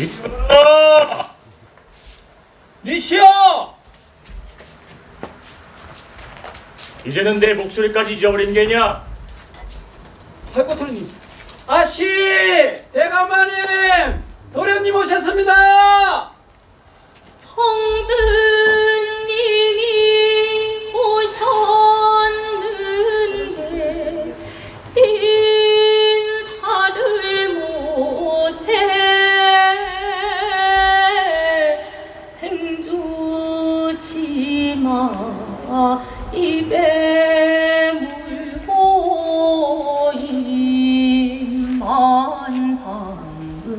있어! 니시여! 이제는 내 목소리까지 잊어버린 게냐? 팔꽃털님 아씨! 대감마님! 도련님 오셨습니다! 성드 행주치마 입에 물고 입만 한금.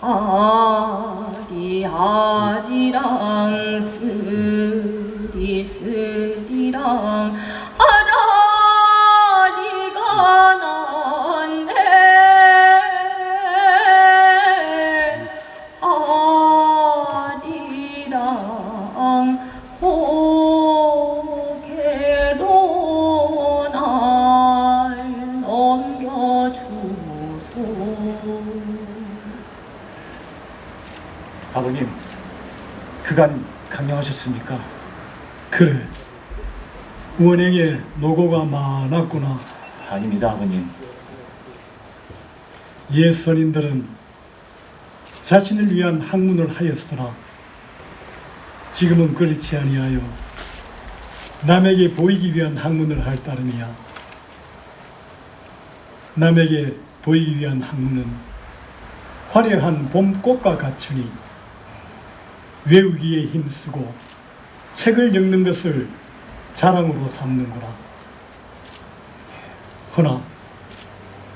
아 아버님, 그간 강령하셨습니까? 그래. 원행에 노고가 많았구나. 아닙니다, 아버님. 옛 선인들은 자신을 위한 학문을 하였으나 지금은 그렇지 아니하여 남에게 보이기 위한 학문을 할 따름이야. 남에게 보이기 위한 학문은 화려한 봄꽃과 같으니 외우기에 힘쓰고 책을 읽는 것을 자랑으로 삼는구나. 허나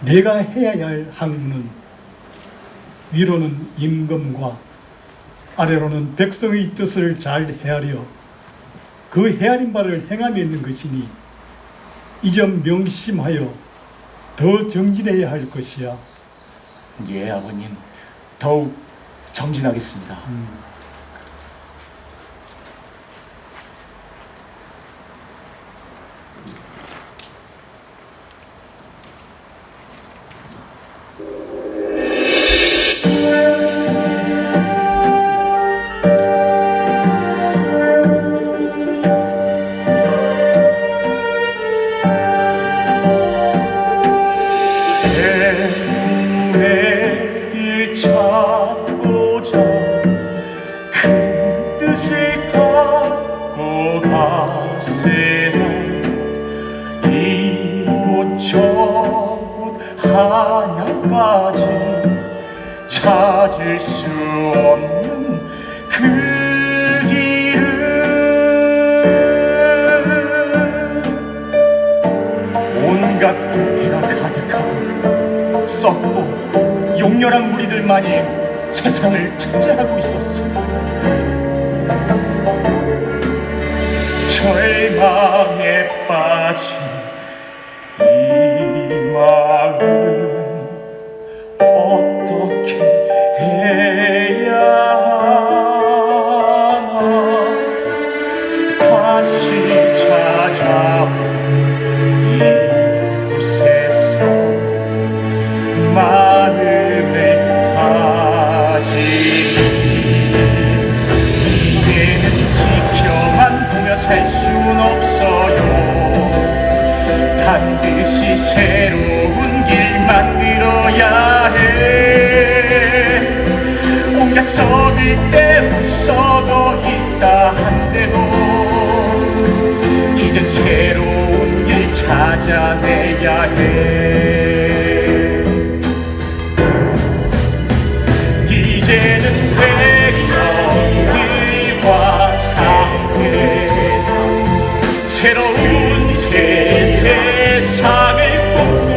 내가 해야 할 학문은 위로는 임금과 아래로는 백성의 뜻을 잘 헤아려 그 헤아린 바를 행함에 있는 것이니 이 점 명심하여 더 정진해야 할 것이야. 예, 아버님. 더욱 정진하겠습니다. 내 큰 뜻을 갖고 갔으 찾을 수 없는 그 길을 온갖 부패가 가득하고 썩고 용렬한 무리들만이 세상을 차지하고 있었어. 절망에 빠진 이마 살순 없어요. 반드시 새로운 길 만들어야 해. 온갖 썩을 때 썩어 있다 한데도 이젠 새로운 길 찾아내야 해 세상을 꿈